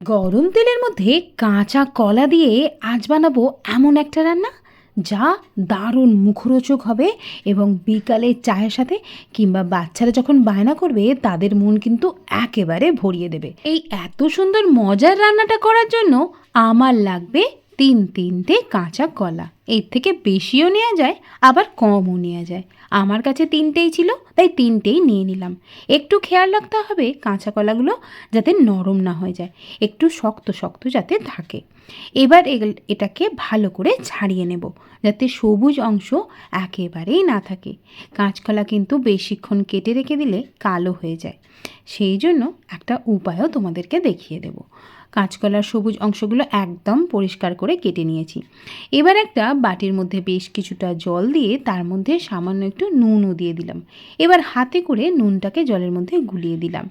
গরম তেলের মধ্যে কাঁচা কলা দিয়ে আজ বানাবো এমন একটা রান্না যা দারুণ মুখরোচক হবে এবং বিকালে চায়ের সাথে কিংবা বাচ্চারা যখন বায়না করবে, তাদের মন কিন্তু একেবারে ভরিয়ে দেবে। এই এত সুন্দর, মজার রান্নাটা করার জন্য আমার লাগবে তিন তিনটে কাঁচা কলা। এর থেকে বেশিও নেওয়া যায়, আবার কমও নেওয়া যায়। আমার কাছে তিনটেই ছিল, তাই তিনটেই নিয়ে নিলাম। একটু খেয়াল রাখতে হবে কাঁচা কলাগুলো যাতে নরম না হয়ে যায়, একটু শক্ত শক্ত যাতে থাকে। এবার এটাকে ভালো করে ছাড়িয়ে নেব, যাতে সবুজ অংশ একেবারেই না থাকে। কাঁচকলা কিন্তু বেশিক্ষণ কেটে রেখে দিলে কালো হয়ে যায়। সেই জন্য একটা উপায়ও তোমাদেরকে দেখিয়ে দেব। কাঁচকলার সবুজ অংশগুলো একদম পরিষ্কার করে কেটে নিয়েছি। এবার একটা বাটির মধ্যে বেশ কিছুটা জল দিয়ে তার মধ্যে সামান্য একটু নুনও দিয়ে দিলাম। এবার হাতে করে নুনটাকে জলের মধ্যে গুলিয়ে দিলাম।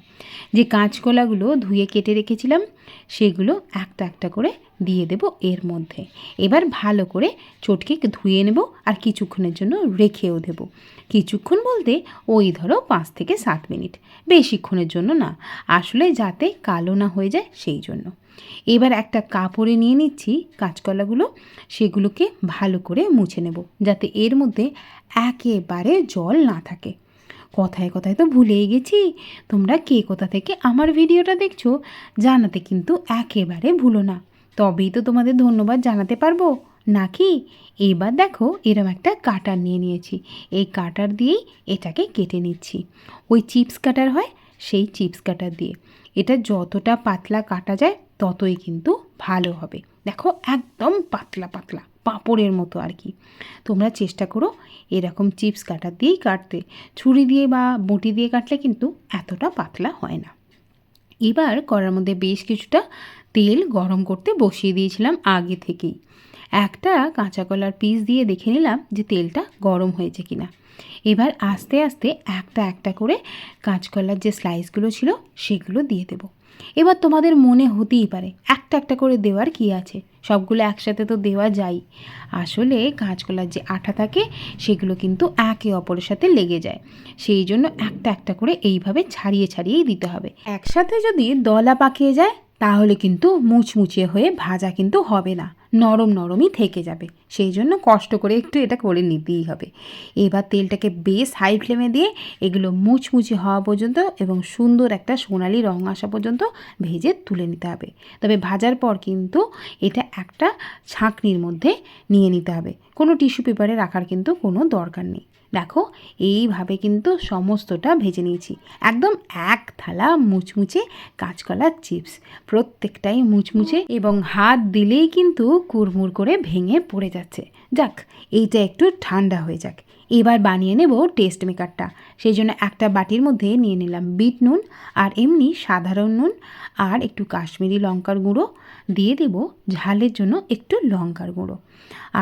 যে কাঁচকলাগুলো ধুয়ে কেটে রেখেছিলাম সেগুলো একটা একটা করে দিয়ে দেব এর মধ্যে। এবার ভালো করে চটকে ধুয়ে নেব আর কিছুক্ষণের জন্য রেখেও দেব। কিছুক্ষণ বলতে ওই ধরো পাঁচ থেকে সাত মিনিট। বেশিক্ষণের জন্য না, আসলে যাতে কালো না হয়ে যায় সেই জন্য। এবার একটা কাপড়ে নিয়ে নিচ্ছি কাঁচকলাগুলো, সেগুলোকে ভালো করে মুছে নেব যাতে এর মধ্যে একেবারে জল না থাকে। কথায় কথায় তো ভুলেই গেছি। তোমরা কে কোথা থেকে আমার ভিডিওটা দেখছ জানাতে কিন্তু একেবারে ভুলো না। তবেই তো তোমাদের ধন্যবাদ জানাতে পারব। নাকি? এবার দেখো এরম একটা কাটার নিয়ে নিয়েছি। এই কাটার দিয়েই এটাকে কেটে নিচ্ছি। ওই চিপস কাটার হয় সেই চিপস কাটার দিয়ে। এটা যতটা পাতলা কাটা যায় ততই কিন্তু ভালো হবে। দেখো একদম পাতলা পাতলা। পাঁপড়ের মতো আর কি। তোমরা চেষ্টা করো এরকম চিপস কাটার দিয়েই কাটতে। ছুরি দিয়ে বা বটি দিয়ে কাটলে কিন্তু এতটা পাতলা হয় না। এবার কড়ার মধ্যে বেশ কিছুটা তেল গরম করতে বসিয়ে দিয়েছিলাম আগে থেকেই। একটা কাঁচা কলার পিস দিয়ে দেখে নিলাম যে তেলটা গরম হয়েছে কিনা। এবার আস্তে আস্তে একটা একটা করে কাঁচকলার যে স্লাইসগুলো ছিল সেগুলো দিয়ে দেবো। এবার তোমাদের মনে হতেই পারে একটা একটা করে দেওয়ার কি আছে। সবগুলো একসাথে তো দেওয়া যায়। আসলে কাঁচকলার যে আঠা থাকে, সেগুলো কিন্তু একে অপরের সাথে লেগে যায়। সেই জন্য একটা একটা করে এইভাবে ছাড়িয়ে ছাড়িয়েই দিতে হবে। একসাথে যদি দলা পাকিয়ে যায়, তাহলে কিন্তু মুচমুচে হয়ে ভাজা কিন্তু হবে না। নরম নরমই থেকে যাবে। সেই জন্য কষ্ট করে একটু এটা করে নিতেই হবে। এবার তেলটাকে বেশ হাই ফ্লেমে দিয়ে এগুলো মুচমুচে হওয়া পর্যন্ত এবং সুন্দর একটা সোনালি রং আসা পর্যন্ত ভেজে তুলে নিতে হবে। তবে ভাজার পর কিন্তু এটা একটা ছাঁকনির মধ্যে নিয়ে নিতে হবে। কোনো টিস্যু পেপারে রাখার কিন্তু কোনো দরকার নেই। দেখো, এইভাবে কিন্তু সমস্তটা ভেজে নিয়েছি। একদম এক থালা মুচমুচে কাঁচকলার চিপস। প্রত্যেকটাই মুচমুচে এবং হাত দিলেই কিন্তু কুড়মুড় করে ভেঙে পড়ে যাচ্ছে। যাক, এইটা একটু ঠান্ডা হয়ে যাক। এবার বানিয়ে নেব টেস্ট মেকারটা সেই জন্য একটা বাটির মধ্যে নিয়ে নিলাম বিট নুন আর এমনি সাধারণ নুন আর একটু কাশ্মীরি লঙ্কার গুঁড়ো। দিয়ে দেব ঝালের জন্য একটু লঙ্কার গুঁড়ো।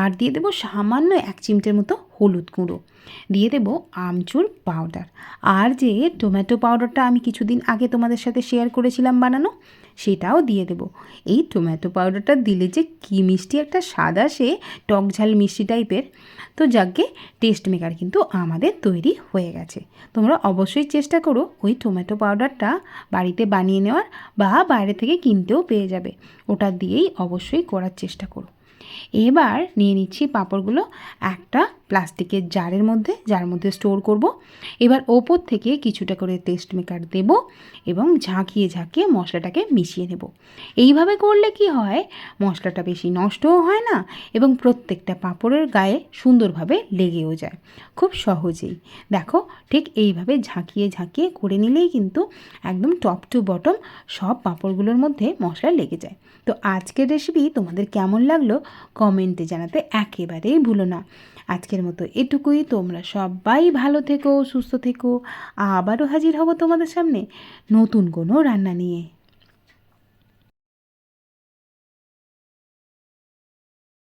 আর দিয়ে দেবো সামান্য এক চিমটের মতো হলুদ গুঁড়ো। দিয়ে দেবো আমচুর পাউডার আর যে টমেটো পাউডারটা আমি কিছুদিন আগে তোমাদের সাথে শেয়ার করেছিলাম বানানো, সেটাও দিয়ে দেবো। এই টমেটো পাউডারটা দিলে যে কী মিষ্টি একটা স্বাদ আসে, টক ঝাল মিষ্টি টাইপের। তো যাকে টেস্ট মেকার কিন্তু আমাদের তৈরি হয়ে গেছে। তোমরা অবশ্যই চেষ্টা করো ওই টমেটো পাউডারটা বাড়িতে বানিয়ে নেওয়ার বা বাইরে থেকে কিনতেও পেয়ে যাবে। ওটা দিয়েই অবশ্যই করার চেষ্টা করো। এবার নিয়ে নিচ্ছি পাঁপড়গুলো। একটা প্লাস্টিকের জারের মধ্যে, যার মধ্যে স্টোর করব। এবার ওপর থেকে কিছুটা করে টেস্ট মেকার দেব এবং ঝাঁকিয়ে ঝাঁকিয়ে মশলাটাকে মিশিয়ে নেব। এইভাবে করলে কি হয়? মশলাটা বেশি নষ্টও হয় না এবং প্রত্যেকটা পাঁপড়ের গায়ে সুন্দরভাবে লেগেও যায়। খুব সহজেই। দেখো, ঠিক এইভাবে ঝাঁকিয়ে ঝাঁকিয়ে করে নিলেই কিন্তু একদম টপ টু বটম সব পাঁপড়গুলোর মধ্যে মশলা লেগে যায়। তো আজকের রেসিপি তোমাদের কেমন লাগল? কমেন্টে জানাতে একেবারেই ভুলো না। আজকের মতো এটুকুই। তোমরা সবাই ভালো থেকো, সুস্থ থেকো। আবারও হাজির হব তোমাদের সামনে নতুন কোনো রান্না নিয়ে।